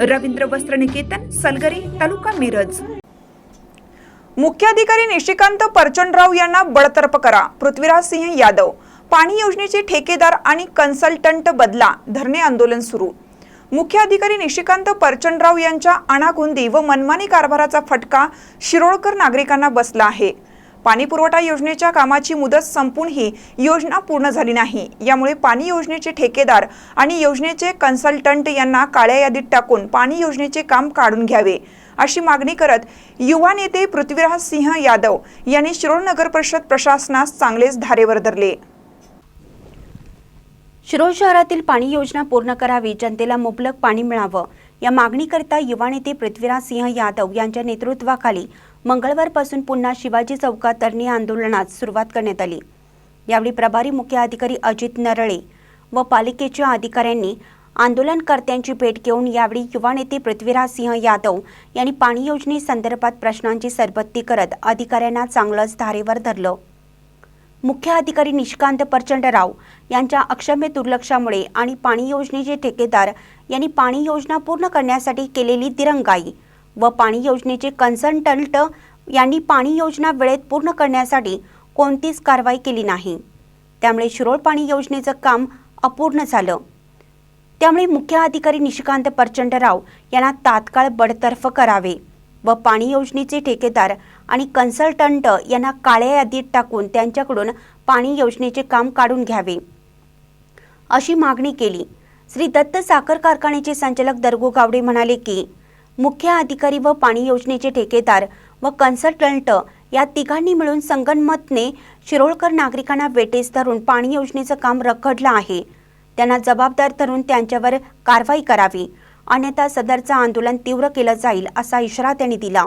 रवींद्र वस्त्र निकेतन सलगरी तालुका मिरज. मुख्याधिकारी निशिकांत परचंडराव यांना बडतर्फ करा. पृथ्वीराज सिंह यादव. पाणी योजनेचे ठेकेदार आणि कन्सल्टंट बदला. धरणे आंदोलन सुरू. मुख्य अधिकारी निशिकांत परचंडराव यांच्या अनागोंदी व मनमानी कारभाराचा फटका शिरोळकर नागरिकांना बसला आहे. पाणी पुरवठा योजनेच्या कामाची मुदत संपून ही योजना पूर्ण झाली नाही. यामुळे पाणी योजनेचे ठेकेदार आणि योजनेचे कन्सल्टंट यांना काळ्या यादीत टाकून पाणी योजनेचे काम काढून घ्यावे अशी मागणी करत युवा नेते पृथ्वीराज सिंह यादव यांनी शिरोळ नगर परिषद प्रशासनास चांगलेच धारेवर धरले. शिरोळ शहरातील पाणी योजना पूर्ण करावी जनतेला मुबलक पाणी मिळावं या मागणीकरिता युवा नेते पृथ्वीराज सिंह यादव यांच्या नेतृत्वाखाली मंगळवारपासून पुन्हा शिवाजी चौकात धरणे आंदोलनात सुरुवात करण्यात आली. यावेळी प्रभारी मुख्य अधिकारी अजित नरळे व पालिकेच्या अधिकाऱ्यांनी आंदोलनकर्त्यांची भेट घेऊन यावेळी युवा नेते पृथ्वीराज सिंह यादव यांनी पाणी योजनेसंदर्भात प्रश्नांची सरबत्ती करत अधिकाऱ्यांना चांगलंच धारेवर धरलं. मुख्य अधिकारी निष्कांत प्रचंडराव यांच्या अक्षम्य दुर्लक्षामुळे आणि पाणी योजनेचे ठेकेदार यांनी पाणी योजना पूर्ण करण्यासाठी केलेली दिरंगाई व पाणी योजनेचे कन्सल्टंट यांनी पाणी योजना वेळेत पूर्ण करण्यासाठी कोणतीच कारवाई केली नाही. त्यामुळे शिरोळ पाणी योजनेचं काम अपूर्ण झालं. त्यामुळे मुख्य अधिकारी निशिकांत परचंडराव यांना तात्काळ बडतर्फ करावे व पाणी योजनेचे ठेकेदार आणि कन्सल्टंट यांना काळ्या यादीत टाकून त्यांच्याकडून पाणी योजनेचे काम काढून घ्यावे. अशी मागणी केली. श्री दत्त साखर कारखान्याचे संचालक दरगो गावडे म्हणाले की मुख्य अधिकारी व पाणी योजनेचे ठेकेदार व कन्सल्टंट या तिघांनी मिळून संगनमतने शिरोळकर नागरिकांना वेटेस धरून पाणी योजनेचं काम रखडलं आहे. त्यांना जबाबदार धरून त्यांच्यावर कारवाई करावी. अन्यथा सदरचं आंदोलन तीव्र केलं जाईल असा इशारा त्यांनी दिला.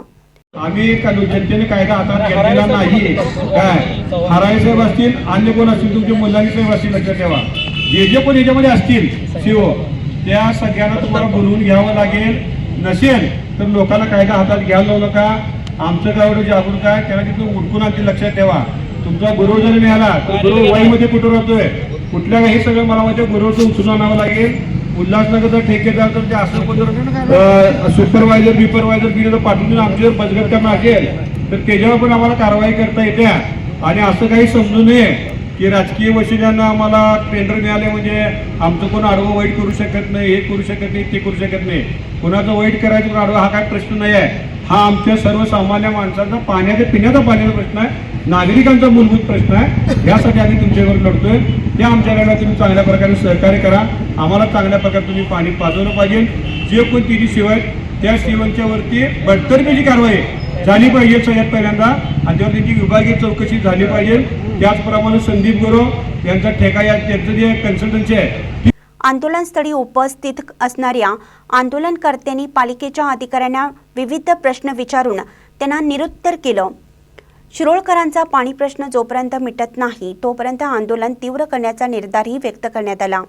आम्ही जनतेने कायदा हातात घेतलेला नाही. काय? हराळे साहेब असतील अन्य कोण असतील तुमचे मुलांनी साहेब असतील लक्षात ठेवा. जे जे कोण याच्यामध्ये असतील शिव त्या सगळ्यांना तुम्हाला बोलवून घ्यावं लागेल. नसेल तर लोकांना कायदा हातात घ्यायला लावू नका आमचं गाव जागरूक आहे त्याला तिथून उडकून आणतील लक्षात ठेवा. तुमचा गुरु जर मिळाला तर गुरु वाईमध्ये कुठं राहतोय? कुठल्या हे सगळं मला माहिती गुरुचं उचलून आणावं लागेल. उल्हासनगरचा ठेकेदार तर ते असं सुपरवायझर बिपरवायझर बिल पाठवून आमच्यावर बजगट करणार असेल. तर त्याच्यावर पण आम्हाला कारवाई करता येते आणि असं काही समजू नये. की राजकीय वशिल्यांना आम्हाला टेंडर मिळाले म्हणजे आमचं कोण आडवं वाईट करू शकत नाही हे करू शकत नाही ते करू शकत नाही. कोणाचं वाईट करायचं पण आडवा हा काय प्रश्न नाही आहे. हा आमच्या सर्वसामान्य माणसांचा पाण्याचा पिण्याचा पाण्याचा प्रश्न आहे. नागरिकांचा मूलभूत प्रश्न आहे. यासाठी आम्ही तुमच्यावर लढतोय. त्या आमच्या लढ्याला तुम्ही चांगल्या प्रकारे सहकार्य करा. आम्हाला चांगल्या प्रकारे तुम्ही पाणी पाजवलं पाहिजे. जे कोण तिची शिवाय त्या शिवनच्या वरती बडतर्फीची कारवाई झाली पाहिजे सगळ्यात पहिल्यांदा. आणि त्यावर त्यांची विभागीय चौकशी झाली पाहिजे. त्याचप्रमाणे संदीप गुरव यांचा ठेका या त्यांचं जे कन्सल्टन्सी आहे. आंदोलनस्थळी उपस्थित असणाऱ्या आंदोलनकर्त्यांनी पालिकेच्या अधिकाऱ्यांना विविध प्रश्न विचारून त्यांना निरुत्तर केलं. शिरोळकरांचा पाणी प्रश्न जोपर्यंत मिटत नाही तोपर्यंत आंदोलन तीव्र करण्याचा निर्धारही व्यक्त करण्यात आला.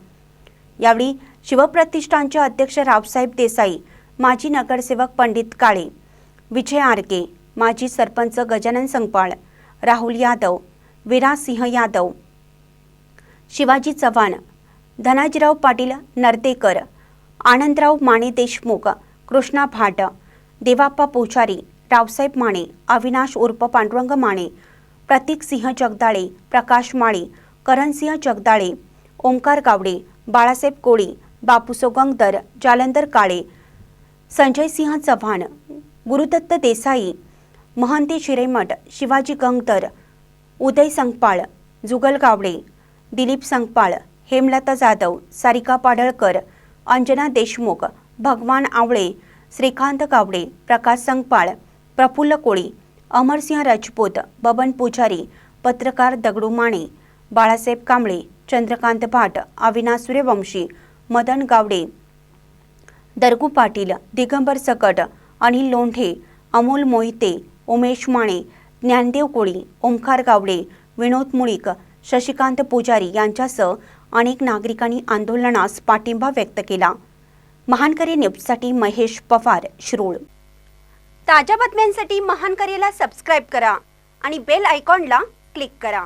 यावेळी शिवप्रतिष्ठानचे अध्यक्ष रावसाहेब देसाई माजी नगरसेवक पंडित काळे विजय आरके माजी सरपंच गजानन संगपाळ राहुल यादव विराज सिंह यादव शिवाजी चव्हाण धनाजीराव पाटील नर्देकर आनंदराव माने देशमुख कृष्णा भाट देवाप्पा पोचारी रावसाहेब माने अविनाश उर्फ पांडुरंग माने प्रतीक सिंह जगदाळे प्रकाश माळे करणसिंह जगदाळे ओंकार गावडे बाळासाहेब कोळी बापू सोगंगदर जालंदर काळे संजय सिंह चव्हाण गुरुदत्त देसाई महंती शिरेमठ शिवाजी गंगतर उदय संगपाळ जुगल गावडे दिलीप संगपाळ हेमलता जाधव सारिका पाडळकर अंजना देशमुख भगवान आवळे श्रीकांत गावडे प्रकाश संगपाळ प्रफुल्ल कोळी अमरसिंह राजपूत बबन पुजारी पत्रकार दगडू माने बाळासाहेब कांबळे चंद्रकांत भाट अविनाश सूर्यवंशी मदन गावडे दरगू पाटील दिगंबर सकट अनिल लोंढे अमोल मोहिते उमेश माने ज्ञानदेव कोळी ओंकार गावडे विनोद मुळीक शशिकांत पुजारी यांच्यासह अनेक नागरिकांनी आंदोलनास पाठिंबा व्यक्त केला. महानकरी न्यूजसाठी महेश पवार शिरोळ. ताज्या बातम्यांसाठी महानकरीला सबस्क्राईब करा आणि बेल आयकॉनला क्लिक करा.